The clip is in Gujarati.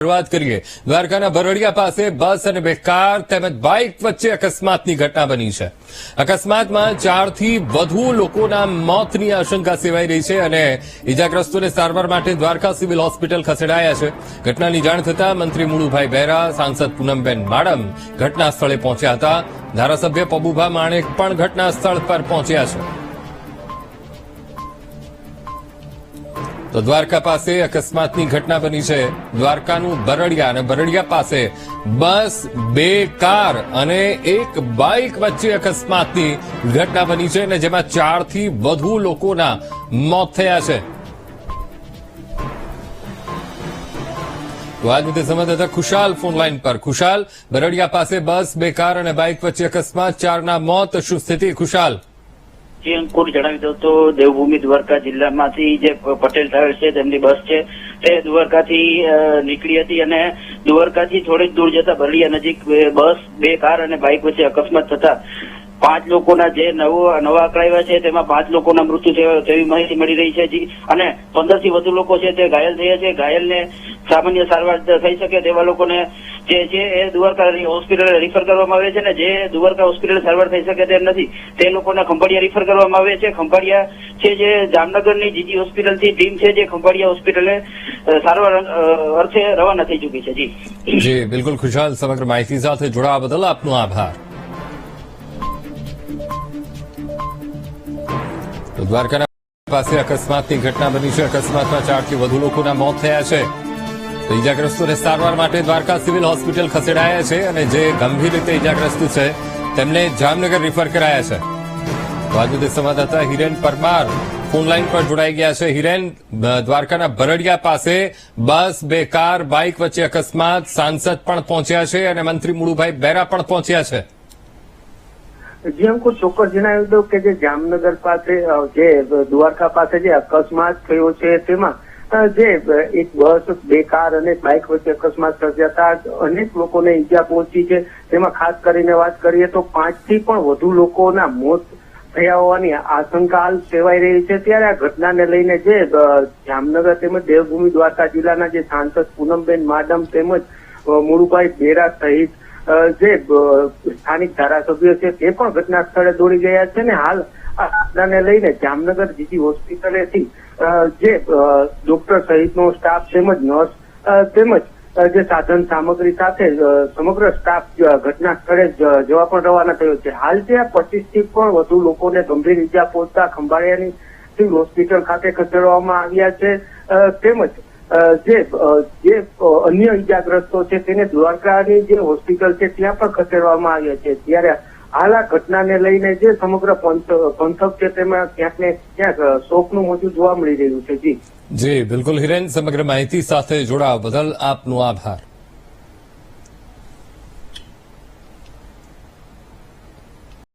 શરૂઆત કરીએ. દ્વારકાના ભરડિયા પાસે બસ અને બે કાર તેમજ બાઇક વચ્ચે અકસ્માતની ઘટના બની છે. અકસ્માતમાં ચારથી વધુ લોકોના મોતની આશંકા સેવાઈ રહી છે અને ઇજાગ્રસ્તોને સારવાર માટે દ્વારકા સિવિલ હોસ્પિટલ ખસેડાયા છે. ઘટનાની જાણ થતાં મંત્રી મુળુભાઈ બહેરા સાંસદ પૂનમબેન માડમ ઘટના સ્થળે પહોંચ્યા હતા. ધારાસભ્ય પબુભા માણેક પણ ઘટના સ્થળ પર પહોંચ્યા છે. તો દ્વારકા પાસે અકસ્માતની ઘટના બની છે. દ્વારકાનું બરડિયા અને બરડિયા પાસે બસ, બે કાર અને એક બાઇક વચ્ચે અકસ્માતની ઘટના બની છે અને જેમાં ચારથી વધુ લોકોના મોત થયા છે. તો આજ મુદ્દે સંવાદદાતા ખુશાલ ફોન લાઈન પર. ખુશાલ, બરડિયા પાસે બસ, બે કાર અને બાઇક વચ્ચે અકસ્માત, ચારના મોત. શું સ્થિતિ? ખુશાલ. જે અંકુર જણાવી દઉં તો દેવભૂમિ દ્વારકા જિલ્લામાંથી જે પટેલ ટ્રાવેલ્સ છે, તેમની બસ છે, તે દ્વારકાથી નીકળી હતી અને દ્વારકાથી થોડીક દૂર જતા બરડિયા નજીક બસ, બે કાર અને બાઇક વચ્ચે અકસ્માત થતા પાંચ લોકોના જે નવો, નવા આંકડાવ્યા છે, તેમાં પાંચ લોકોના મૃત્યુ થયા તેવી માહિતી મળી રહી છે અને પંદરથી વધુ લોકો છે તે ઘાયલ થયા છે. ઘાયલને સામાન્ય સારવાર થઈ શકે તેવા લોકોને જે છે એ દ્વારકા હોસ્પિટલ રિફર કરવામાં આવે છે ને જે દ્વારકા હોસ્પિટલ સારવાર થઈ શકે તેમ નથી, તે લોકોને ખંભાળિયા રિફર કરવામાં આવે છે. ખંભાળિયા છે જે જામનગરની જીજી હોસ્પિટલથી ટીમ છે જે ખંભાળિયા હોસ્પિટલે સારવાર અર્થે રવાના થઈ ચૂકી છે. જી. જી, બિલકુલ ખુશાલ સમગ્ર માહિતી સાથે જોડાવા બદલ આપનો આભાર. દ્વારકાના પાસે અકસ્માતની ઘટના બની છે. અકસ્માતમાં ચારથી વધુ લોકોના મોત થયા છે. ઇજાગ્રસ્તોને સારવાર માટે દ્વારકા સિવિલ હોસ્પિટલ ખસેડાયા છે અને જે ગંભીર રીતે ઇજાગ્રસ્ત છે, તેમને જામનગર રીફર કરાયા છે. તો સંવાદદાતા હિરેન પરમાર ફોનલાઈન પર જોડાઈ ગયા છે. હિરેન દ્વારકાના ભરડિયા પાસે બસ, બે કાર, બાઇક વચ્ચે અકસ્માત, સાંસદ પણ પહોંચ્યા છે અને મંત્રી મુળુભાઈ બેરા પણ પહોંચ્યા છે. જી અંકુર ચોક્કસ જણાવી દઉં કે જે જામનગર પાસે જે દ્વારકા પાસે જે અકસ્માત થયો છે તેમાં જે એક બસ, બે કાર અને બાઇક વચ્ચે અકસ્માત સર્જાતા અનેક લોકોને ઈજા પહોંચી છે. તેમાં ખાસ કરીને વાત કરીએ તો પાંચથી પણ વધુ લોકોના મોત થયા હોવાની આશંકા હાલ સેવાઈ રહી છે. ત્યારે આ ઘટનાને લઈને જે જામનગર તેમજ દેવભૂમિ દ્વારકા જિલ્લાના જે સાંસદ પૂનમબેન માડમ તેમજ મુળુભાઈ બેરા સહિત જે સ્થાનિક ધારાસભ્યો છે તે પણ ઘટના સ્થળે દોડી ગયા છે ને હાલ આ લઈને જામનગર જીજી હોસ્પિટલેથી જે ડોક્ટર સહિતનો સ્ટાફ તેમજ નર્સ તેમજ જે સાધન સામગ્રી સાથે સમગ્ર સ્ટાફ ઘટના સ્થળે જવા પણ રવાના થયો છે. હાલ ત્યાં પચીસથી પણ વધુ લોકોને ગંભીર ઇજા પહોંચતા ખંભાળિયાની સિવિલ હોસ્પિટલ ખાતે ખસેડવામાં આવ્યા છે. તેમજ જે જે અન્ય ઈજાગ્રસ્તો છે તેને દ્વારકાની જે હોસ્પિટલ છે ત્યાં પણ ખસેડવામાં આવ્યા છે. ત્યારે હાલ ઘટનાને લઈને જે સમગ્ર પંથ- પંથક છે તેમાં ક્યાંક ને ક્યાંક શોકનું મોજું જોવા મળી રહ્યું છે. જી. જી, બિલકુલ હિરેન, સમગ્ર માહિતી સાથે જોડાવા બદલ આપનો આભાર.